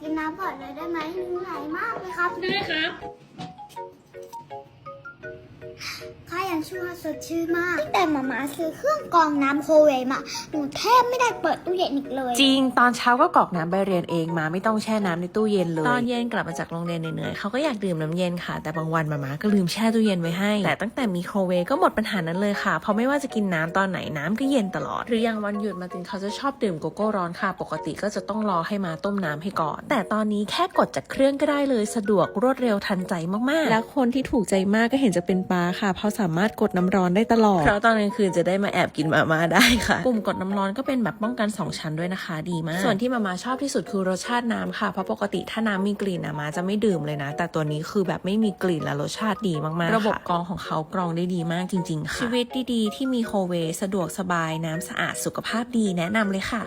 กินน้ำก่อนเลยได้ไหมเหนื่อยมากเลยครับ ได้ครับ ยังชั่วสดชื่นมากตั้งแต่หมามาซื้อเครื่องกรองน้ำโคเวมาหนูแทบไม่ได้เปิดตู้เย็นอีกเลย จริงตอนเช้าก็กรอกน้ำไปเรียนเองมาไม่ต้องแช่น้ำในตู้เย็นเลย ตอนเย็นกลับมาจากโรงเรียนเหนื่อยๆเขาก็อยากดื่มน้ำเย็นค่ะ แต่บางวันมาม่าก็ลืมแช่ตู้เย็นไว้ให้ แต่ตั้งแต่มีโครเวฟก็หมดปัญหานั้นเลยค่ะเพราะไม่ว่าจะกินน้ำตอนไหนน้ำก็เย็นตลอด หรืออย่างวันหยุดมาตินเขาจะชอบดื่มโกโก้ร้อนค่ะ ปกติก็จะต้องรอให้มาต้มน้ำให้ก่อน แต่ตอนนี้แค่กดจากเครื่องก็ได้เลย สะดวกรวดเร็วทันใจมากๆ และคนที่ถูกใจมากก็เห็นจะเป็นปาค่ะเพราะสามารถกดน้ำร้อนได้ตลอด เพราะตอนกลางคืนจะได้มาแอบกินมาม่าได้ค่ะปุ่มกดน้ำร้อนก็เป็นแบบป้องกัน 2 ชั้นด้วยนะคะ ดีมาก ส่วนที่มาม่าชอบที่สุดคือรสชาติน้ำค่ะ เพราะปกติถ้าน้ำมีกลิ่นอะมาจะไม่ดื่มเลยนะ แต่ตัวนี้คือแบบไม่มีกลิ่นและรสชาติดีมากๆ ระบบกรองของเขากรองได้ดีมากจริง ๆ ค่ะ ชีวิตดีๆที่มีโคเวสะดวกสบายน้ำสะอาดสุขภาพดีแนะนำเลยค่ะ